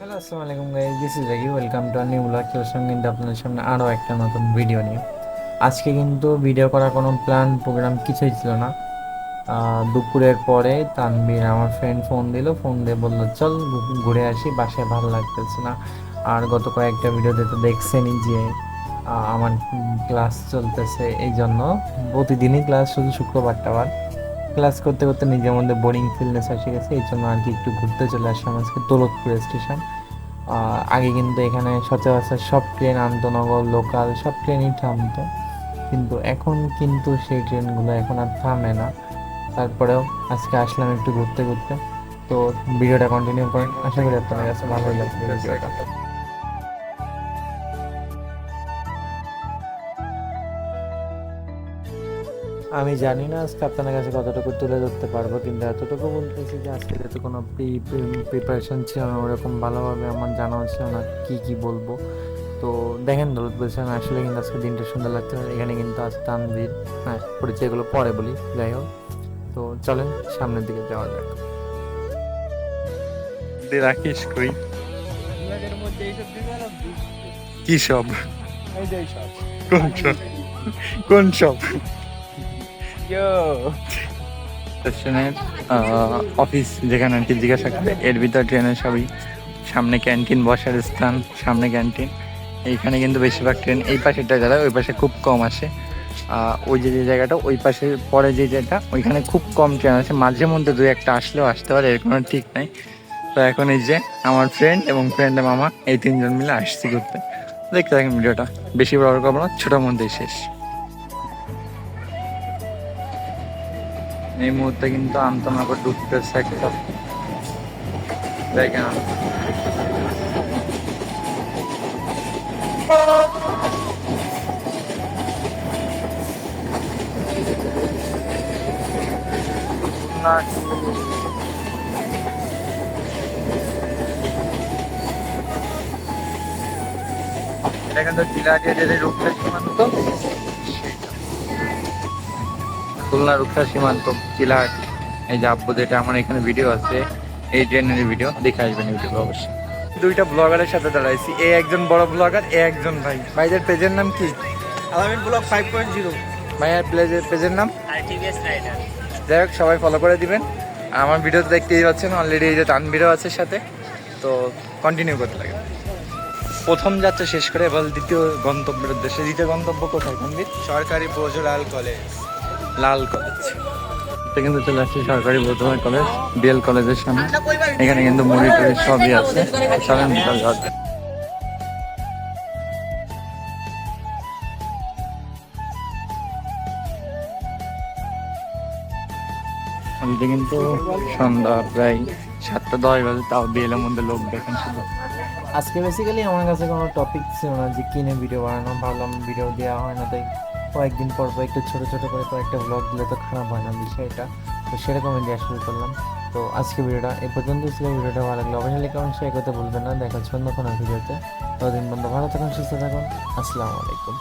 Hello, আসসালামু আলাইকুম guys this is Raki welcome to new vlog সঙ্গে কিন্তু আপনাদের সামনে আরও একটা নতুন ভিডিও নিয়ে। আজকে কিন্তু ভিডিও করার কোনো প্ল্যান প্রোগ্রাম কিছুই ছিল না। দুপুরের পরে তানবীর আমার ফ্রেন্ড ফোন দিল ফোন দিয়ে বলল, চল ঘুরে আসি, বাসায় ভালো লাগতেছে না। আর গত কয়েকটা ভিডিওতে তো দেখছেনই যে আমার ক্লাস চলতেছে এই জন্য প্রতিদিনই ক্লাস শুধু শুক্রবারটা বার ক্লাস করতে করতে নিজের মধ্যে বোরিং ফিলনেস এসে গেছে, এই জন্য আর কি একটু ঘুরতে চলে আসলাম আজকে দৌলতপুর স্টেশন আগে কিন্তু এখানে সচরাচর সব ট্রেন আন্তনগর লোকাল সব ট্রেনই থামতো। কিন্তু এখন কিন্তু সেই ট্রেনগুলো এখন আর থামে না। তারপরেও আজকে আসলাম একটু ঘুরতে ঘুরতে। তো ভিডিওটা কন্টিনিউ করেন। আশা করি আপনাদের কাছে ভালো লাগবে ভিডিওটা। আমি জানি না আজকে আপনাদের কাছে কতটুকু তুলে ধরতে পারব কিন্তু এতটুকু বলতেছি যে আজকে যেহেতু কোনো প্রিপারেশন ছিল না ওরকম ভালোভাবে আমার জানাও ছিল না কি কি বলব। তো দেখেন দৌলত বলছেন আসলে কিন্তু আজকে দিনটা সুন্দর লাগছে পারে এখানে কিন্তু আছে তানভীর হ্যাঁ পরিচয়গুলো পরে বলি যাই হোক। তো চলেন সামনের দিকে যাওয়া যাক। রাখিস কই? কি সব। কোন সব? কোন সব? স্টেশনের অফিস যেখানে আর জিজ্ঞাসা করে, এর ভিতর ট্রেনের সবই। সামনে ক্যান্টিন বসার স্থান, সামনে ক্যান্টিন এইখানে কিন্তু বেশিরভাগ ট্রেন এই পাশেরটা যারা, ওই পাশে খুব কম আসে। ওই যে যে জায়গাটা, ওই পাশে পরে যে জায়গাটা ওইখানে খুব কম ট্রেন আছে মাঝে মধ্যে দু একটা আসলেও আসতে পারে, এর কোনো ঠিক নাই। তো এখন এই যে, আমার ফ্রেন্ড এবং ফ্রেন্ডের মামা, এই তিনজন মিলে আসছি ঘুরতে। দেখতে থাকেন ভিডিওটা। বেশি বড় করব না ছোটোর মধ্যেই শেষ। এই মুহূর্তে কিন্তু আমতনগর ঢুকতেছে একটা। দেখেন না এটা কিন্তু টিলাটিয়া যেটা রূপসা সীমান্ত খুলনা রূপসা সীমান্ত চিলাহাট এই যে আব্বু যেটা আমার এখানে ভিডিও আছে এই ট্রেনের ভিডিও দেখে আসবেন ইউটিউবে অবশ্যই। দুইটা ব্লগারের সাথে দাঁড়াইছি এ একজন বড় ব্লগার এ একজন ভাই। ভাইদের পেজের নাম কি? আলামিন ব্লগ ফাইভ পয়েন্ট জিরো ভাইয়ার পেজের পেজের নাম? আরটিভিএস রাইডার যাই হোক সবাই ফলো করে দিবেন। আমার ভিডিও তো দেখতেই পাচ্ছেন অলরেডি এই যে তানবিরও আছে সাথে। তো কন্টিনিউ করতে লাগে। প্রথম যাত্রা শেষ করে এবার দ্বিতীয় গন্তব্যের উদ্দেশ্যে দ্বিতীয় গন্তব্য কোথায় তানবির সরকারি বজলাল কলেজ লাল কলেজ এটা কিন্তু চলে আসছে সরকারি বর্ধমান কলেজ বিএল কলেজের সামনে। এখানে কিন্তু টুড়ি সবই আছে চলেন যাওয়া যাক। কিন্তু সন্ধ্যা প্রায় সাতটা দশ বাজে, তাও বিএলের মধ্যে লোক দেখেন শুধু। আজকে বেসিক্যালি আমার কাছে কোনো টপিক ছিল না যে কিনে ভিডিও বানানো, ভাবলাম ভিডিও দেওয়া হয় না তাই কয়েকদিন পর পর একটু ছোটো ছোটো করে কয়েকটা ব্লগ দিলে তো খারাপ হয় না বিষয়টা। তো সেরকম দেওয়া শুরু করলাম। তো আজকে ভিডিওটা এ পর্যন্ত। ছিল ভিডিওটা ভালো লাগল অবশ্যই কেমন শেয়ার করতে ভুলবেন না। দেখা হচ্ছে অন্য কোনো ভিডিওতে। ততদিন বন্ধু, ভালো থাকুন, সুস্থ থাকুন। আসসালামু আলাইকুম।